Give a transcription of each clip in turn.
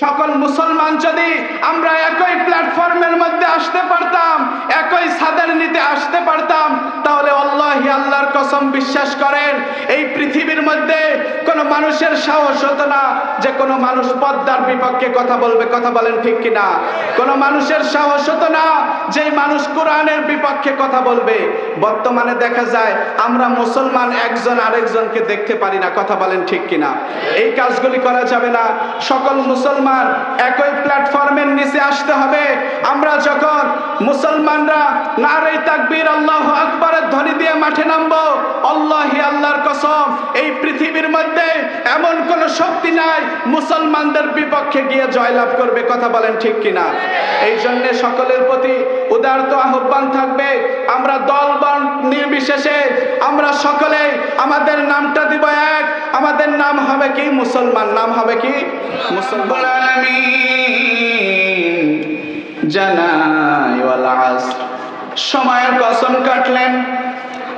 সকল মুসলমান যদি আমরা একই প্ল্যাটফর্মের মধ্যে আসতে পারতাম, একই সাদের নিতে আসতে পারতাম, তাহলে আল্লাহ আল্লাহর কসম বিশ্বাস করেন, এই পৃথিবীর মধ্যে কোনো মানুষের সাহস হতো না যে কোনো মানুষ পদ্মার বিপক্ষে কথা বলবে। কথা বলেন ঠিক কিনা? কোনো মানুষের সাহস হতো না যে মানুষ কোরআনের বিপক্ষে কথা বলবে, বর্তমানে দেখা যায় আমরা মুসলমান একজন আরেকজনকে দেখতে পারি না, কথা বলেন ঠিক কিনা। এই কাজগুলি করা যাবে না। সকল মুসলমান একই প্ল্যাটফর্মের নিচে আসতে হবে। আমরা যখন মুসলমানরা নারে তাকবীর আল্লাহ ধ্বনি দিয়ে মাঠে নামবো। আল্লাহি আল্লাহর কসম, এই পৃথিবীর মধ্যে এমন কোন শক্তি নাই, মুসলমানদের বিপক্ষে গিয়ে জয়লাভ করবে, কথা বলেন ঠিক কিনা? এই জন্য সকলের প্রতি উদারত আহ্বান থাকবে, আমরা দল নির্বিশেষে, আমরা সকলে আমাদের নামটা দিব এক, আমাদের নাম হবে কি? মুসলমান, নাম হবে কি? মুসলমান। জানাই সময়ের কসম কাটলেন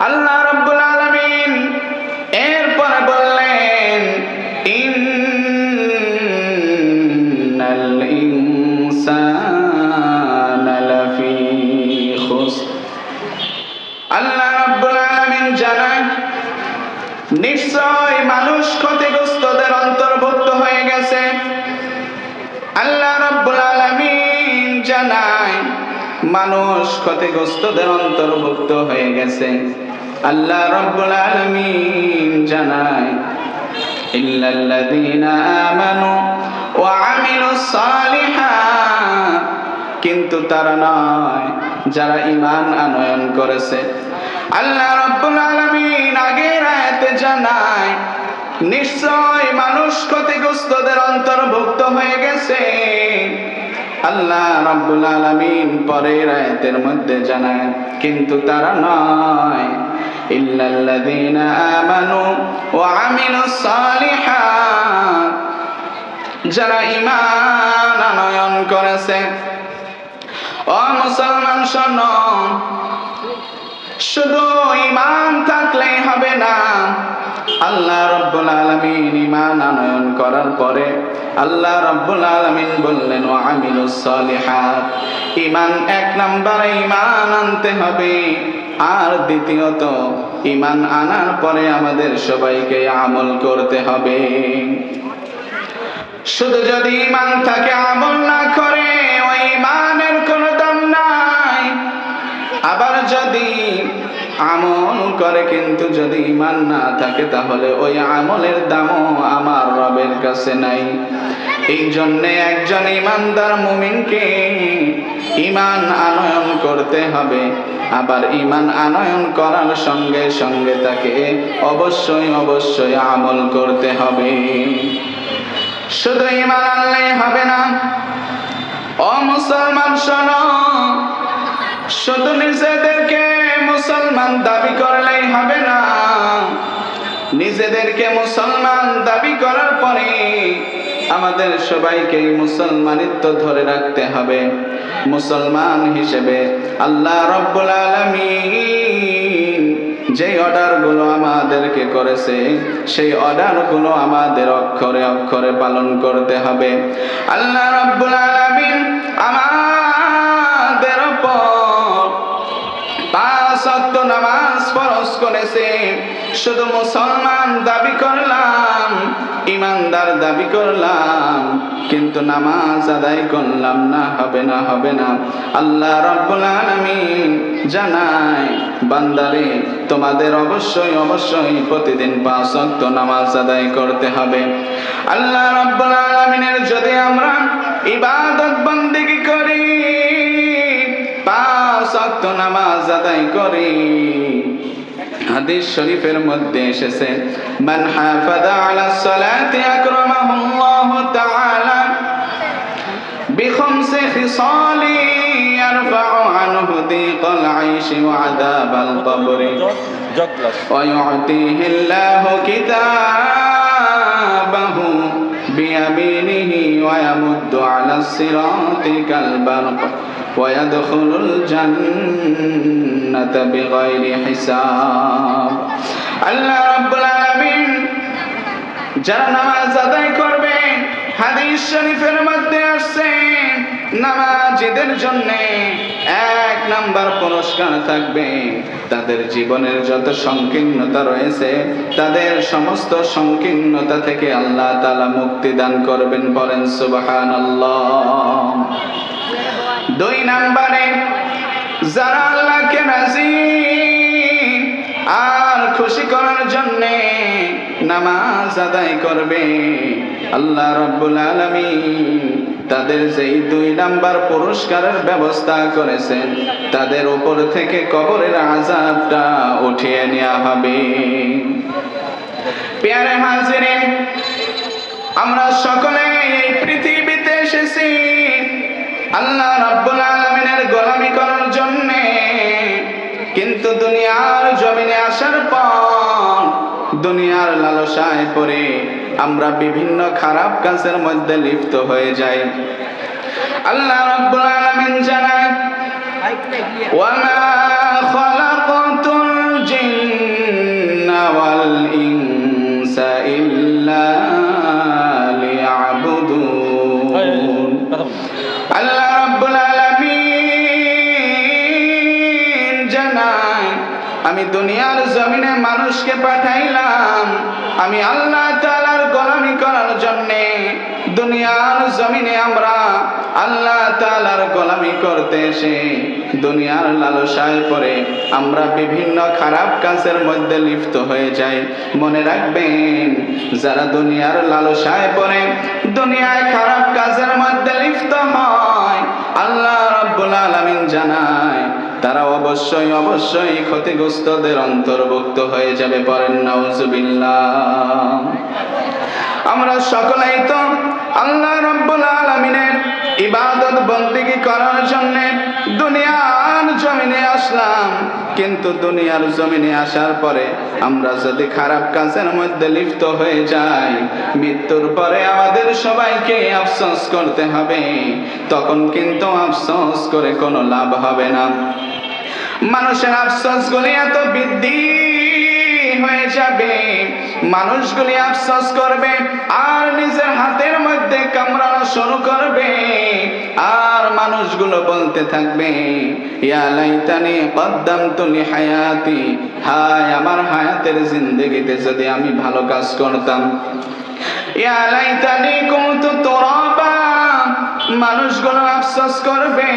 আল্লাহ মানুষ ক্ষতিগ্রস্তদের অন্তর্ভুক্ত হয়ে গেছে। আল্লাহ রাব্বুল আলামিন জানায় কিন্তু তারা নয়, যারা ঈমান আনয়ন করেছে। আল্লাহ রাব্বুল আলামিন আগের আয়াতে জানায়, নিশ্চয় মানুষ ক্ষতিগ্রস্তদের অন্তর্ভুক্ত হয়ে গেছে। আল্লাহ রাব্বুল আলামিন পরের আয়াতের মধ্যে জানায়, কিন্তু তারা নয়। ইল্লাল্লাযীনা আমানু ওয়া আমিলুস সালিহাত। যারা ঈমান আনয়ন করেছে, ও মুসলমান শোনো, শুধু ইমান থাকলেই হবে না। আল্লাহ রব্বুল আলামিন ইমান আনয়ন করার পরে আল্লাহ রাব্বুল আলামিন বললেন ও আমিলুস সালিহাত। ঈমান এক নম্বরে, ঈমান আনতে হবে। আর দ্বিতীয়ত, ঈমান আনার পরে আমাদের সবাইকে আমল করতে হবে। শুধু যদি ঈমান থাকে, আমল না করে আবার যদি আমল করে কিন্তু যদি ইমান না থাকে, তাহলে ওই আমলের দামও আমার রবের কাছে নাই। এই জন্যে একজন ইমানদার মুমিনকে ইমান আনয়ন করতে হবে। আবার ইমান আনয়ন করার সঙ্গে সঙ্গে তাকে অবশ্যই অবশ্যই আমল করতে হবে। শুধু ইমান আনলেই হবে না। ও মুসলমান, শোনো। শুধু নিজেদেরকে মুসলমান দাবি করলেই হবে না। নিজেদেরকে মুসলমান দাবি করার পরে আমাদের সবাইকে মুসলমানিত্ব ধরে রাখতে হবে। মুসলমান হিসেবে আল্লাহ রব্বুল আলামিন যে অর্ডারগুলো আমাদেরকে করেছে, সেই অর্ডারগুলো আমাদের অক্ষরে অক্ষরে পালন করতে হবে। আল্লাহ রব্বুল আলামিন আমাদের নামাজ ফরজ করেছে। শুধু মুসলমান দাবি করলাম, ইমানদার দাবি করলাম, কিন্তু নামাজ আদায় করলাম না, হবে না হবে না। আল্লাহ রব্বুল আলামিন বান্দারে, তোমাদের অবশ্যই অবশ্যই প্রতিদিন পাঁচ ওয়াক্ত নামাজ আদায় করতে হবে। আল্লাহ রব্বুল আলামিনের যদি আমরা ইবাদত বন্দেগী করি পাঁচ ওয়াক্ত নামাজ আদায় করি হাদিস শরীফের মধ্যে এসেছে মান হাফাদা আলা সালাতি আকরামাহুল্লাহু তাআলা بخمس خصال يرفع عنه ضيق العيش وعذاب القبر ويعطيه الله كتابه بيمينه ويمد على الصراط كالبرق ويدخل الجنة بغير حساب الله رب العالمين যারা নামাজ আদায় করবে হাদিস শরীফের মধ্যে আসছে নামাজিদের জন্য এক নাম্বার পুরস্কার থাকবে তাদের জীবনের যত সংকীর্ণতা রয়েছে তাদের সমস্ত সংকীর্ণতা থেকে আল্লাহ তাআলা মুক্তি দান করবেন বলেন সুবহানাল্লাহ দুই নাম্বারে, যারা আল্লাহকে রাজি আর খুশি করার জন্যে নামাজ আদায় করবে। আল্লাহ রাব্বুল আলামিন তাদের যেই দুই নাম্বার পুরস্কারের ব্যবস্থা করেছেন, তাদের উপর থেকে কবরের আজাবটা উঠিয়ে নেওয়া হবে। পেয়ারে হাজিরিন আমরা সকলে এই পৃথিবীতে কিন্তু দুনিয়ার জমিনে আসার পর দুনিয়ার লালসায় পরে আমরা বিভিন্ন খারাপ কাজের মধ্যে লিপ্ত হয়ে যাই। আল্লাহ রাব্বুল আলামিন জানায় ওয়া খালাকাতুল জিন্না ওয়াল ইনসা ইল্লা লিয়াবুদুন। আল্লাহ রাব্বুল আলামিন আমি দুনিয়ার জমিনে মানুষকে পাঠাইলাম। আমি আল্লাহ তাআলার গোলামি করার জন্যে দুনিয়ার জমিনে আমরা আল্লাহ তাআলার গোলামি করতে এসে দুনিয়ার লালসায় পড়ে আমরা বিভিন্ন খারাপ কাজের মধ্যে লিপ্ত হয়ে যাই। মনে রাখবেন, যারা দুনিয়ার লালসায় পরে দুনিয়ায় খারাপ কাজের মধ্যে লিপ্ত হয়, আল্লাহ রাব্বুল আলামিন জানায় তারা অবশ্যই অবশ্যই ক্ষতিগ্রস্তদের অন্তর্ভুক্ত হয়ে যাবে পরেন নাউজুবিল্লাহ। আমরা সকলেই তো আল্লাহ রাব্বুল আলামিনের ইবাদত বন্দিগি করার জন্য দুনিয়ার জমিনে আসলাম। কিন্তু দুনিয়ার জমিনে আসার পরে আমরা যদি খারাপ কাজের মধ্যে লিপ্ত হয়ে যাই, মৃত্যুর পরে আমাদের সবাইকে আফসোস করতে হবে। তখন কিন্তু আফসোস করে কোনো লাভ হবে না। মানুষের আফসোসগুলি এত বৃদ্ধি হয়ে যাবে। মানুষগুলি আফসোস করবে আর নিজের হাতের মধ্যে কামড়ানো শুরু করবে। আর মানুষগুলো বলতে থাকবে, ইয়া লাইতানি কদ্দামতু লিহায়াতি। হায়, আমার হায়াতের জিন্দেগিতে যদি আমি ভালো কাজ করতাম। ইয়া লাইতানি কুনতু তুরাবা মানুষগুলো আফসোস করবে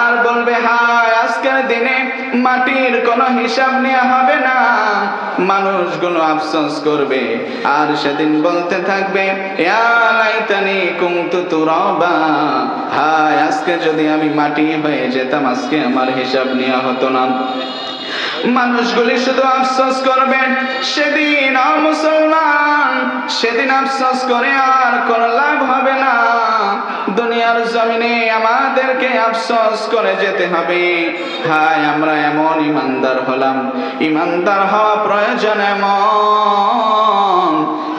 আর বলবে, হায়, আজকের দিনে মাটির কোনো হিসাব নেওয়া হবে না। মানুষগুলো আফসোস করবে আর সেদিন বলতে থাকবে হায়, আজকে যদি আমি মাটি হয়ে যেতাম, আজকে আমার হিসাব নেওয়া হতো না। মানুষগুলি শুধু আফসোস করবেন সেদিন মুসলমান সেদিন আফসোস করে আর কোন লাভ হবে না। দুনিয়ার জমিনে আমাদেরকে আফসোস করে যেতে হবে। হায়, আমরা এমন ইমানদার হলাম। ইমানদার হওয়া প্রয়োজন এমন।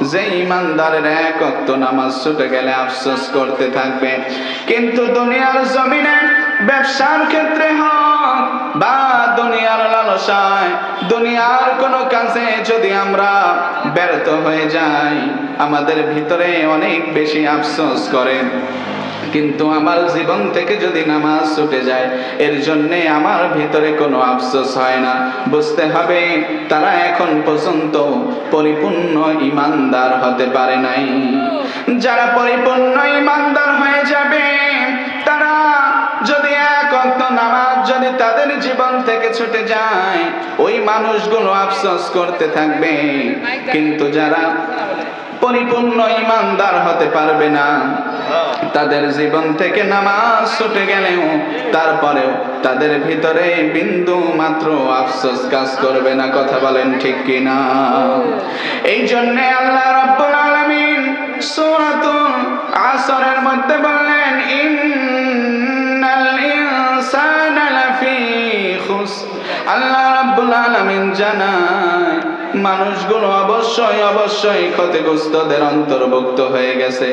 যে ইমানদারের এক অক্ত নামাজ ছুটে গেলে আফসোস করতে থাকবে। কিন্তু দুনিয়ার জমিনে ব্যবসার ক্ষেত্রে হোক বা দুনিয়ার লালসায়, দুনিয়ার কোনো কাজে যদি আমরা ব্যর্থ হয়ে যাই, আমাদের ভিতরে অনেক বেশি আফসোস করে। কিন্তু আমার জীবন থেকে যদি নামাজ ছুটে যায়, এর জন্য আমার ভিতরে কোনো আফসোস হয় না। বুঝতে হবে, তারা এখন পর্যন্ত পরিপূর্ণ ইমানদার হতে পারে নাই। যারা পরিপূর্ণ ইমানদার হয়ে যাবে, তারা যদি এক অক্ত নামাজ যদি তাদের জীবন থেকে ছুটে যায়, ওই মানুষগুলো আফসোস করতে থাকবে। কিন্তু যারা পরিপূর্ণ ইমানদার হতে পারবে না তাদের জীবন থেকে নামাজ ছুটে গেলেও তারপরেও তাদের ভিতরে বিন্দু মাত্র আফসোস কাজ করবে না, কথা বলেন ঠিক কিনা? এই জন্যে আল্লাহ রাব্বুল আলামিন সূরাতুল আসরের মধ্যে বললেন আল্লাহ রাব্বুল আলামিন জানায় মানুষগুলো অবশ্যই অবশ্যই ক্ষতিগ্রস্তদের অন্তর্ভুক্ত হয়ে গেছে।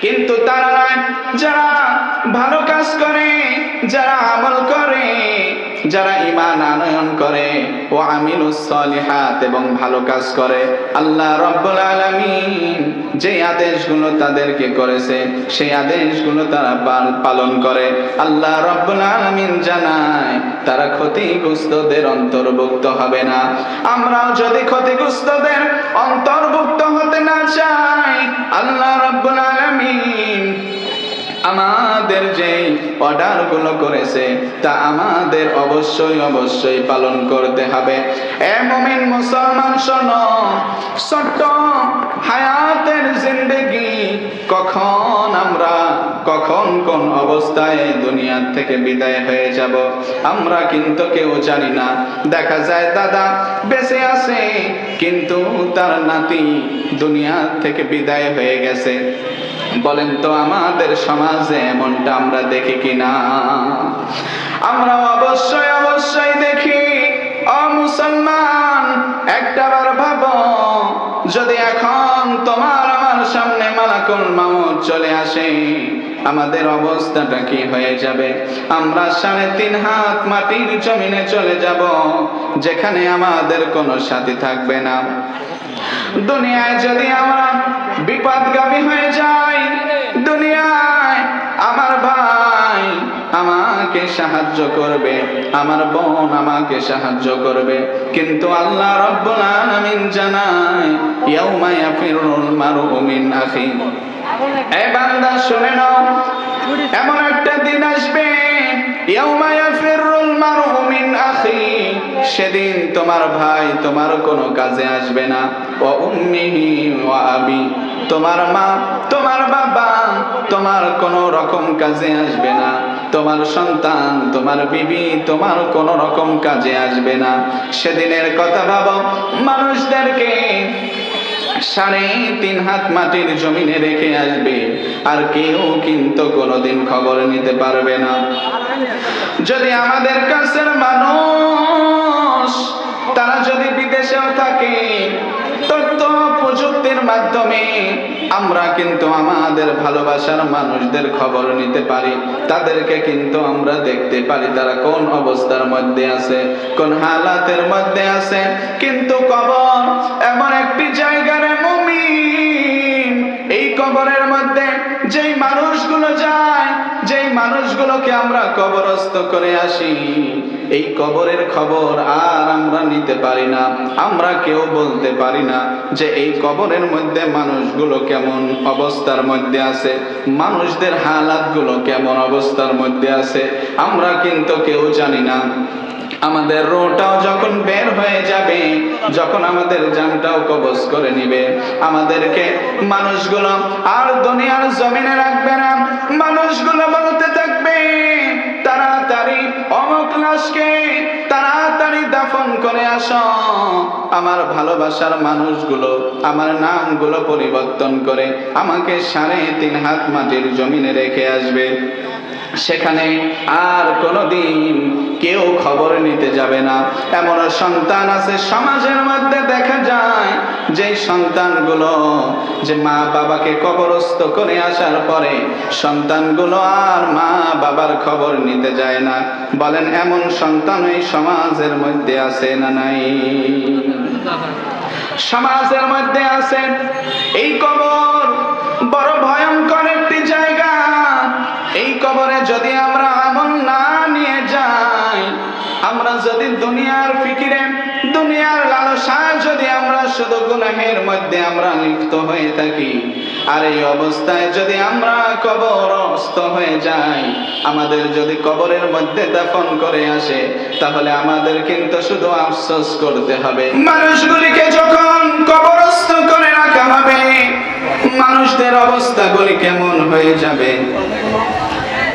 কিন্তু তারা যারা ভালো কাজ করে, যারা আমল করে যারা ইমান আনয়ন করে, ও আমিলুস সলিহাত এবং ভালো কাজ করে, আল্লাহ রব্বুল আলামিন যে আদেশগুলো তাদেরকে করেছে, সেই আদেশগুলো তারা পাল- পালন করে। আল্লাহ রব্বুল আলামিন জানায়, তারা ক্ষতিগ্রস্তদের অন্তর্ভুক্ত হবে না। আমরাও যদি ক্ষতিগ্রস্তদের অন্তর্ভুক্ত হতে না চাই, আল্লাহ রব্বুল আলামিন আমাদের যে অর্ডারগুলো করেছে, তা আমাদের অবশ্যই অবশ্যই পালন করতে হবে। এ মুসলমান, শোনো, ছোট্ট হায়াতের জিন্দেগি, কখন আমরা, কখন কোন অবস্থায় এই দুনিয়ার থেকে বিদায় হয়ে যাব, আমরা কিন্তু কেউ জানি না। দেখা যায় দাদা বেঁচে আছে, কিন্তু তার নাতি দুনিয়া থেকে বিদায় হয়ে গেছে। বলেন তো আমাদের সমাজে এমনটা আমরা দেখি কিনা? আমরা অবশ্যই অবশ্যই দেখি। অ মুসলমান একটাবার ভাবো যদি এখন তোমার আমার সামনে মালাকুল মাউত চলে আসে, আমাদের অবস্থাটা কি হয়ে যাবে? আমরা সাড়ে তিন হাত মাটির জমিনে চলে যাব, যেখানে আমাদের কোনো সাথী থাকবে না। দুনিয়ায় যদি আমরা বিপদগামী হয়ে যায় দুনিয়ায়, আমার ভাই আমাকে সাহায্য করবে, আমার বোন আমাকে সাহায্য করবে। কিন্তু আল্লাহ রব্বুল আলামিন জানায়, ইয়াউমা ইয়াফিরুল মারউ মিন আখি। এ বান্দা, শুনে নাও, এমন একটা দিন আসবে, ইয়াউমা ইয়াফিরুল মারউ মিন আখি। সেদিন তোমার ভাই তোমার কোনো কাজে আসবে না। ও উম্মিহি ও আবি। তোমার মা, তোমার বাবা, তোমার কোনো রকম কাজে আসবে না। তোমার সন্তান, তোমার বিবি, তোমার কোনো রকম কাজে আসবে না। সেদিনের কথা ভাবো, মানুষদেরকে সাড়ে তিন হাত মাটির জমিনে রেখে আসবে। আর কেউ কিন্তু কোনোদিন খবর নিতে পারবে না। যদি আমাদের কাছের মানুষ, তারা যদি বিদেশেও থাকে প্রযুক্তির মাধ্যমে আমরা কিন্তু আমাদের ভালোবাসার মানুষদের খবর নিতে পারি। তাদেরকে কিন্তু আমরা দেখতে পারি তারা কোন অবস্থার মধ্যে আছে, কোন হালাতের মধ্যে আছে। কিন্তু কবর মানুষগুলোকে আমরা কবরস্থ করে আসি। এই কবরের খবর আর আমরা নিতে পারি না। আমরা কেউ বলতে পারি না যে এই কবরের মধ্যে মানুষগুলো কেমন অবস্থার মধ্যে আছে, মানুষদের হালাতগুলো কেমন অবস্থার মধ্যে আছে, আমরা কিন্তু কেউ জানি না। আমাদের রোটাও যখন বের হয়ে যাবে, যখন আমাদের জানটাও কবজ করে নিবে। আমাদেরকে মানুষগুলো আর দুনিয়ার জমিনে রাখবে না। মানুষগুলো বলতে আমার ভালোবাসার মানুষগুলো আমার নামগুলো পরিবর্তন করে আমাকে সাড়ে তিন হাত মাটির জমিনে রেখে আসবে। সেখানে আর কোনোদিন কেউ খবর নিতে যাবে না। এমন সন্তান আছে, সমাজের মধ্যে দেখা যায় যে সন্তানগুলো যে মা বাবাকে কবরস্থ করে আসার পরে সন্তানগুলো আর মা বাবার খবর নিতে যায় না। বলেন, এমন সন্তান এই সমাজের মধ্যে আছে না নাই? সমাজের মধ্যে আছে। এই কবর বড় ভয়ঙ্কর যদি আমরা আমল না নিয়ে যাই, আমরা যদি দুনিয়ার ফিকিরে, দুনিয়ার লালসায় যদি আমরা শুধু গুনাহের মধ্যে আমরা লিপ্ত হয়ে থাকি, আর এই অবস্থায় যদি আমরা কবরস্থ হয়ে যাই, আমাদের যদি কবরের মধ্যে দাফন করে আসে, তাহলে আমাদের কিন্তু শুধু আফসোস করতে হবে। মানুষগুলিকে যখন কবরস্থ করে রাখা হবে, মানুষদের অবস্থাগুলি কেমন হয়ে যাবে?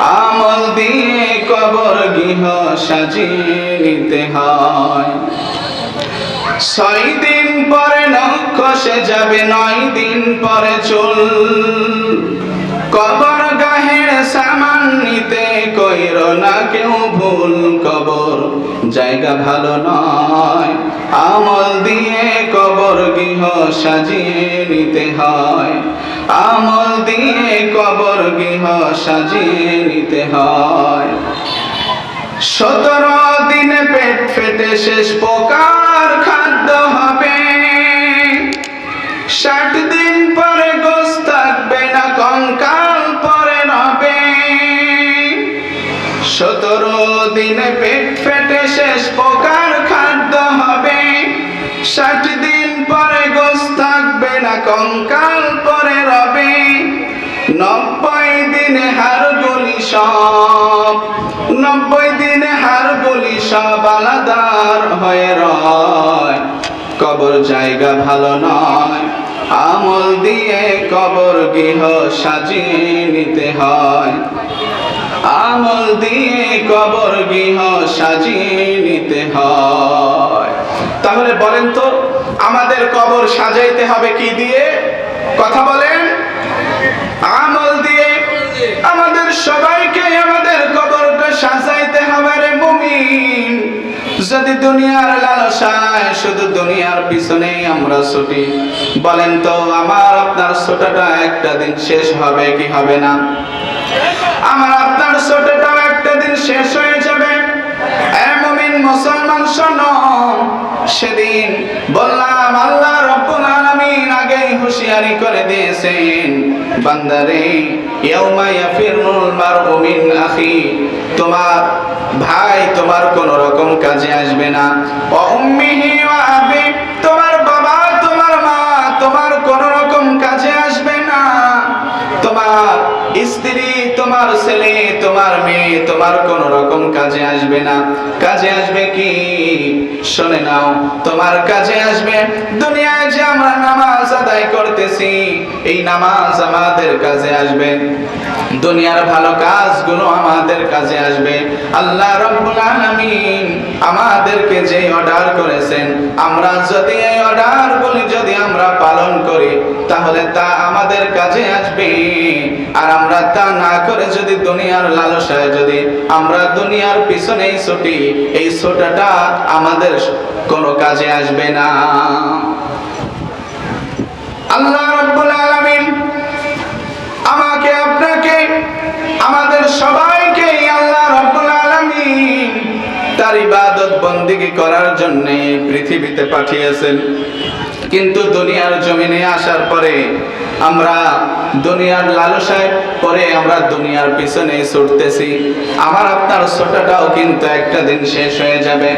আমল দিয়ে কবর গৃহ সাজিয়ে নিতে হয়। ছয় দিন পরে নখ যাবে, নয় দিন পরে চল। কবর গাহের সামান নিতে কইর না কেউ ভুল কবর, জায়গা ভালো নয়। আমল দিয়ে কবর গৃহ সাজিয়ে নিতে হয়। আমল দিয়ে কবর গৃহ সাজিয়ে নিতে হয়। সতেরো দিনে পেট ফেটে শেষ প্রকার খাদ্য সব হয়ে রয়। কবর জায়গা ভালো নয়। আমল দিয়ে কবর গৃহ সাজিয়ে নিতে হয়। আমল দিয়ে কবর গৃহ সাজিয়ে নিতে হয়। তাহলে বলেন তো, আমাদের কবর সাজাইতে হবে কি দিয়ে? কথা বলেন। আমল দিয়ে। আমাদের সবাইকে আমাদের কবরটা যদি দুনিয়ার লালসায়, শুধু দুনিয়ার পিছনে আমরা ছুটি। বলেন তো, আমার আপনার ছোটটা একটা দিন শেষ হবে কি হবে না? আমার আপনার ছোটটাও একটা দিন শেষ হয়ে যাবে। মুসলমান শোনো, সেদিন বললাম, আল্লাহ রব্বুল হুঁশিয়ারি করে দিয়েছেন, বান্দারে, ইয়াউমা ইয়াফিরুল মারউ মিন আখি, তোমার ভাই তোমার কোন রকম কাজে আসবে না। ওয়া উম্মিহি ওয়া আবি তোমার তোমার তোমার ছেলে, তোমার মেয়ে, তোমার কোন রকম কাজে আসবে না। কাজে আসবে কি? শুনে নাও, তোমার কাজে আসবে। দুনিয়ায় যে আমরা নামাজ আদায় করতেছি, এই নামাজ আমাদের কাজে আসবে। দুনিয়ার ভালো কাজগুলো আমাদের কাজে আসবে। আল্লাহ রব্বুল আলামিন আমাদেরকে যে অর্ডার করেছেন আমরা যদি এই অর্ডারগুলি যদি আমরা পালন করি, তাহলে তা আমাদের কাজে আসবে। আর আমরা তা না করে যদি দুনিয়ার লালসায় যদি আমরা দুনিয়ার পিছনেই ছুটি, এই ছোটাটা আমাদের কোনো কাজে আসবে না। আল্লাহ রাব্বুল আলামিন আমাকে, আপনাকে, আমাদের সবাইকে তার ইবাদত বন্দিগি করার জন্য পৃথিবীতে পাঠিয়েছেন। কিন্তু দুনিয়ার জমিনে আসার পরে আমরা দুনিয়ার লালসায় পরে আমরা দুনিয়ার পিছনে ছুটতেছি। আমার আপনার ছোটটাও কিন্তু একটা দিন শেষ হয়ে যাবে।